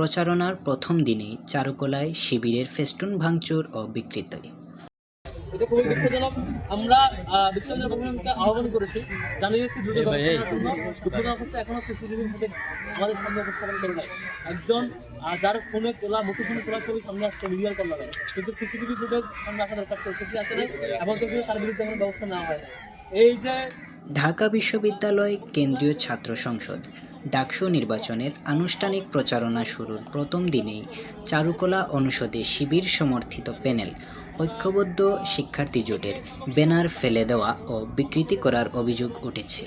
প্রচারণার প্রথম দিনেই চারুকলায় শিবিরের ফেস্টুন ভাঙচুর ও বিকৃতি। এটা খুবই দুঃখজনক। আমরা প্রশাসনকে আহ্বান করেছি জানিয়েছি দ্রুত ব্যবস্থার জন্য। দুঃখজনক হচ্ছে এখনও সিসিটিভি ফুটেজ আমাদের সামনে উপস্থাপন করে নাই। একজন যার ফোনে তোলা মুঠো ফোনে তোলা ছবি সামনে আসছে মিডিয়ার কিন্তু সিসিটিভি ফুটেজ সামনে আসা দরকার সেটি এবং তার বিরুদ্ধে কোনো ব্যবস্থা নেওয়া হয় না। এই যে ঢাকা বিশ্ববিদ্যালয় কেন্দ্রীয় ছাত্র সংসদ। ডাকসু নির্বাচনের আনুষ্ঠানিক প্রচারণা শুরুর প্রথম দিনেই চারুকলা অনুষদে শিবির সমর্থিত প্যানেল, ঐক্যবদ্ধ শিক্ষার্থী জোটের ব্যানার ফেলে দেওয়া ও বিকৃতি করার অভিযোগ উঠেছে।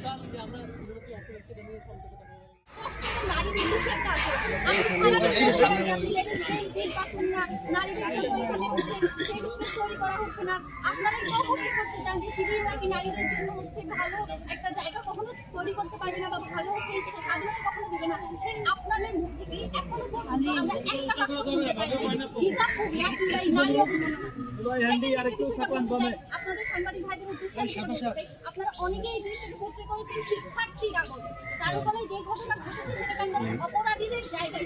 আপনাদের সাংবাদিক ভাইদের আপনারা অনেকেই এই জিনিসটাকে করেছেন শিক্ষার্থীরা বলে চারুকলায় যে ঘটনা ঘটেছে সেটাকে আপনারা অপরাধীদের জায়গায়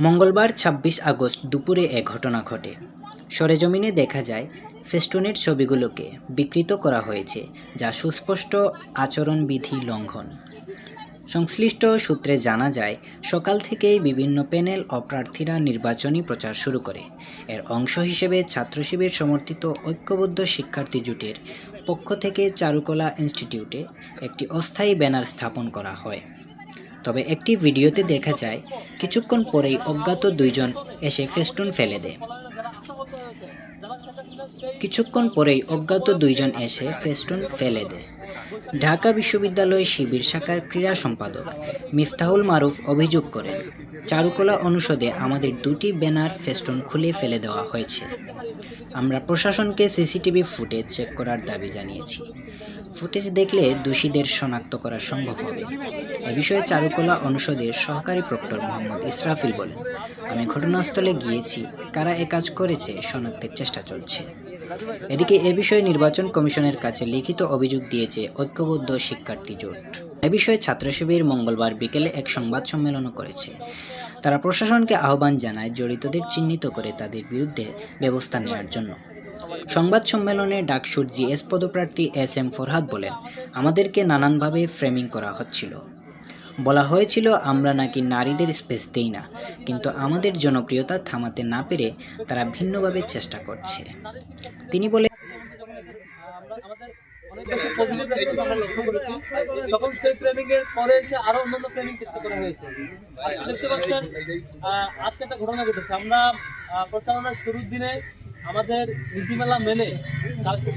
মঙ্গলবার ২৬ আগস্ট দুপুরে এ ঘটনা ঘটে। সরেজমিনে দেখা যায়, ফেস্টুনের ছবিগুলোকে বিকৃত করা হয়েছে, যা সুস্পষ্ট আচরণবিধি লঙ্ঘন। সংশ্লিষ্ট সূত্রে জানা যায়, সকাল থেকেই বিভিন্ন প্যানেল ও প্রার্থীরা নির্বাচনী প্রচার শুরু করে। এর অংশ হিসেবে ছাত্র শিবির সমর্থিত ঐক্যবদ্ধ শিক্ষার্থী জোটের পক্ষ থেকে চারুকলা ইনস্টিটিউটে একটি অস্থায়ী ব্যানার স্থাপন করা হয়। তবে একটি ভিডিওতে দেখা যায়, কিছুক্ষণ পরেই অজ্ঞাত দুইজন এসে ফেস্টুন ফেলে দেয়। কিছুক্ষণ পরেই অজ্ঞাত দুইজন এসে ফেস্টুন ফেলে দেয়। ঢাকা বিশ্ববিদ্যালয় শিবির শাখার ক্রীড়া সম্পাদক মিফতাহুল মারুফ অভিযোগ করেন, চারুকলা অনুষদে আমাদের দুটি ব্যানার ফেস্টুন খুলে ফেলে দেওয়া হয়েছে। আমরা প্রশাসনকে সিসিটিভি ফুটেজ চেক করার দাবি জানিয়েছি। ফুটেজ দেখলে দোষীদের শনাক্ত করা সম্ভব হবে। এ বিষয়ে চারুকলা অনুষদের সহকারী প্রক্টর মোহাম্মদ ইসরাফিল বলেন, আমি ঘটনাস্থলে গিয়েছি। কারা এ কাজ করেছে শনাক্তের চেষ্টা চলছে। এদিকে এ বিষয়ে নির্বাচন কমিশনের কাছে লিখিত অভিযোগ দিয়েছে ঐক্যবদ্ধ শিক্ষার্থী জোট। এ বিষয়ে ছাত্র শিবির মঙ্গলবার বিকেলে এক সংবাদ সম্মেলনও করেছে। তারা প্রশাসনকে আহ্বান জানায় জড়িতদের চিহ্নিত করে তাদের বিরুদ্ধে ব্যবস্থা নেওয়ার জন্য। সংবাদ সম্মেলনে ডাকসুর জিএস পদপ্রার্থী এস এম ফরহাদ বলেন, আমাদেরকে নানানভাবে ফ্রেমিং করা হচ্ছিল। বলা হয়েছিল, আমরা নাকি নারীদের স্পেস দেই না, কিন্তু আমাদের জনপ্রিয়তা থামাতে না পেরে তারা ভিন্নভাবে চেষ্টা করছে। তিনি বলে সেই পরে এসে আরও আমরা প্রচারণার শুরুর দিনে আমাদের নীতিমালা মেনে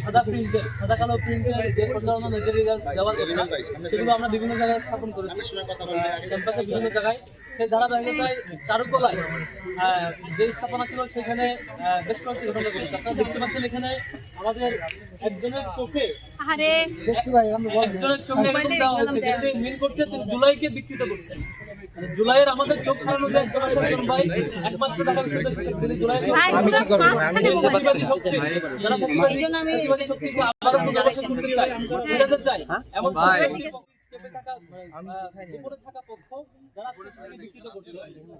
সাদা প্রিন্টের সাদা কালো প্রিন্টের যে প্রচারণা মেটেরিয়াল দেওয়ার কথা সেগুলো আমরা বিভিন্ন জায়গায় স্থাপন করেছি। ক্যাম্পাসের বিভিন্ন জায়গায়। সেই ধারাবাহিকতায় চারুকলায় যে স্থাপনা ছিল সেখানে বেশ কয়েকটি ঘটনা ঘটেছে। আপনারা দেখতে পাচ্ছেন এখানে আমাদের একজনের চোখে একজনের চোখে এরকম দেওয়া হয়েছে করছে জুলাইকে বিকৃত করছেন। জুলাইয়ের আমাদের চোখ ভাই একমাত্র ঢাকা বিশ্ববিদ্যালয় জুলাইয়ের মোবাইল প্রতিবাদী শক্তি, যারা প্রতিবাদী- শক্তিকে বোঝাতে এমন উপরে থাকা পক্ষ যারা বিকৃত করছে।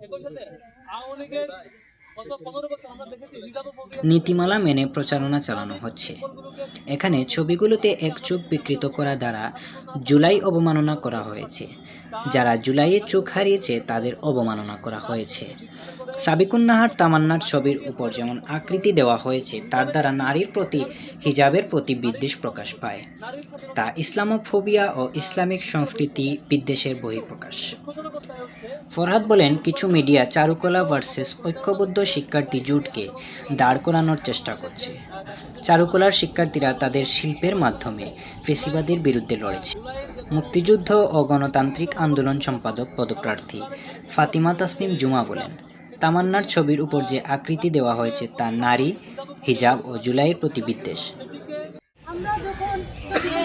একই সাথে আওয়ামী লীগের গত 15 বছর আমরা দেখেছি রিজার্ভ নীতিমালা মেনে প্রচারণা চালানো হচ্ছে। এখানে ছবিগুলোতে এক চোখ বিকৃত করা দ্বারা জুলাই অবমাননা করা হয়েছে। যারা জুলাইয়ে চোখ হারিয়েছে, তাদের অবমাননা করা হয়েছে। সাবিকুন নাহার তামান্নার ছবির উপর যেমন আকৃতি দেওয়া হয়েছে, তার দ্বারা নারীর প্রতি হিজাবের প্রতি বিদ্বেষ প্রকাশ পায়। তা ইসলামোফোবিয়া ও ইসলামিক সংস্কৃতি বিদ্বেষের বহিঃপ্রকাশ। ফরহাদ বলেন, কিছু মিডিয়া চারুকলা ভার্সেস ঐক্যবদ্ধ শিক্ষার্থী জোটকে দাঁড় করানোর চেষ্টা করছে। চারুকলার শিক্ষার্থীরা তাদের শিল্পের মাধ্যমে ফেসিবাদের বিরুদ্ধে লড়েছে। মুক্তিযুদ্ধ ও গণতান্ত্রিক আন্দোলন সম্পাদক পদপ্রার্থী ফাতিমা তাসনিম জুমা বলেন, তামান্নার ছবির উপর যে আকৃতি দেওয়া হয়েছে তা নারী, হিজাব ও জুলাইয়ের প্রতি বিদ্বেষ আমরা যখন অংশগ্রহণ করি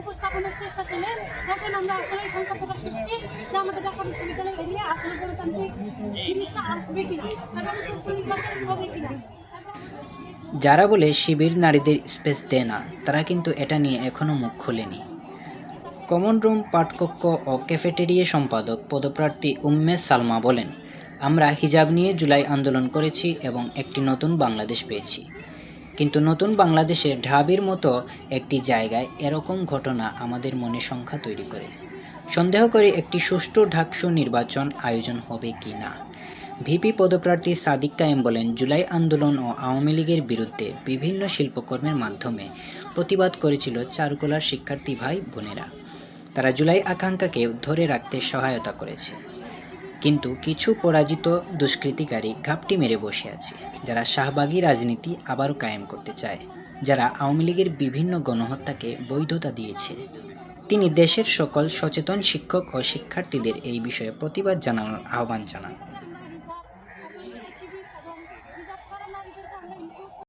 উপস্থাপনের চেষ্টা চলে তখন আমরা আসলে সংখ্যা প্রকাশ করছি যে আমাদের ঢাকা বিশ্ববিদ্যালয় এরিয়া আসলে গণতান্ত্রিক জিনিসটা আসবে কিনা হবে কিনা। যারা বলে শিবির নারীদের স্পেস দেয় না, তারা কিন্তু এটা নিয়ে এখনও মুখ খোলেনি। কমন রুম পাঠকক্ষ ও ক্যাফেটেরিয়া সম্পাদক পদপ্রার্থী উম্মে সালমা বলেন, আমরা হিজাব নিয়ে জুলাই আন্দোলন করেছি এবং একটি নতুন বাংলাদেশ পেয়েছি। কিন্তু নতুন বাংলাদেশে ঢাবির মতো একটি জায়গায় এরকম ঘটনা আমাদের মনে সংখ্যা তৈরি করে। সন্দেহ করে একটি সুষ্ঠু ঢাকসু নির্বাচন আয়োজন হবে কি না? ভিপি পদপ্রার্থী সাদিক কায়েম বলেন, জুলাই আন্দোলন ও আওয়ামী লীগের বিরুদ্ধে বিভিন্ন শিল্পকর্মের মাধ্যমে প্রতিবাদ করেছিল চারুকলার শিক্ষার্থী ভাই বোনেরা। তারা জুলাই আকাঙ্ক্ষাকে ধরে রাখতে সহায়তা করেছে। কিন্তু কিছু পরাজিত দুষ্কৃতিকারী ঘাপটি মেরে বসে আছে, যারা শাহবাগী রাজনীতি আবারও কায়েম করতে চায়, যারা আওয়ামী লীগের বিভিন্ন গণহত্যাকে বৈধতা দিয়েছে। তিনি দেশের সকল সচেতন শিক্ষক ও শিক্ষার্থীদের এই বিষয়ে প্রতিবাদ জানানোর আহ্বান জানান।